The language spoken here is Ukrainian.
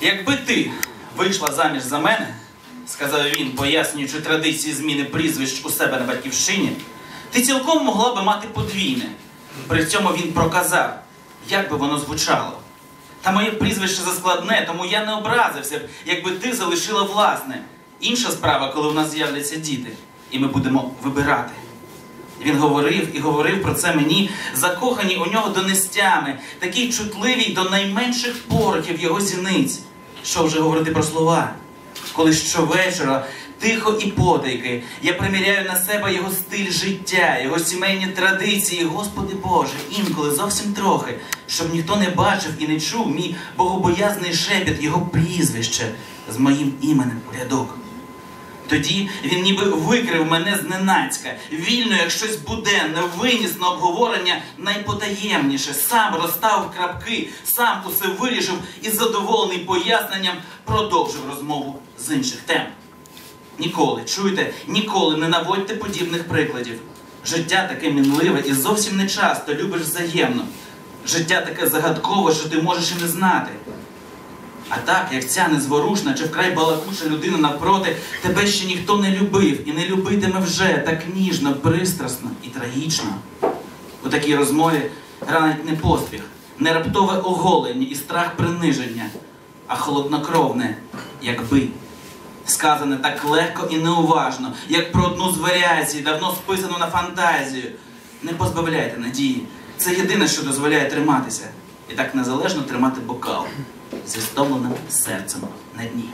Якби ти вийшла заміж за мене, сказав він, пояснюючи традиції зміни прізвищ у себе на батьківщині, ти цілком могла би мати подвійне. При цьому він проказав, як би воно звучало. Та моє прізвище заскладне, тому я не образився б, якби ти залишила власне. Інша справа, коли у нас з'являться діти, і ми будемо вибирати. Він говорив і говорив про це мені, закохані у нього донестями, такий чутливий до найменших порохів його зіниць. Що вже говорити про слова? Коли щовечора, тихо і потайки, я приміряю на себе його стиль життя, його сімейні традиції, Господи Боже, інколи зовсім трохи, щоб ніхто не бачив і не чув мій богобоязний шепіт його прізвище з моїм іменем у. Тоді він ніби викрив мене зненацька, вільно, як щось буденне, виніс на обговорення найпотаємніше, сам розставив крапки, сам усе вирішив і задоволений поясненням продовжив розмову з інших тем. Ніколи, чуєте, ніколи не наводьте подібних прикладів. Життя таке мінливе і зовсім не часто любиш взаємно. Життя таке загадкове, що ти можеш і не знати. А так, як ця незворушна чи вкрай балакуча людина навпроти, тебе ще ніхто не любив і не любитиме вже так ніжно, пристрасно і трагічно. У такій розмові ранить не поспіх, не раптове оголення і страх приниження, а холоднокровне, якби. Сказане так легко і неуважно, як про одну з варіацій, давно списану на фантазію. Не позбавляйте надії. Це єдине, що дозволяє триматися. І так незалежно тримати бокал зі стомленим серцем на дні.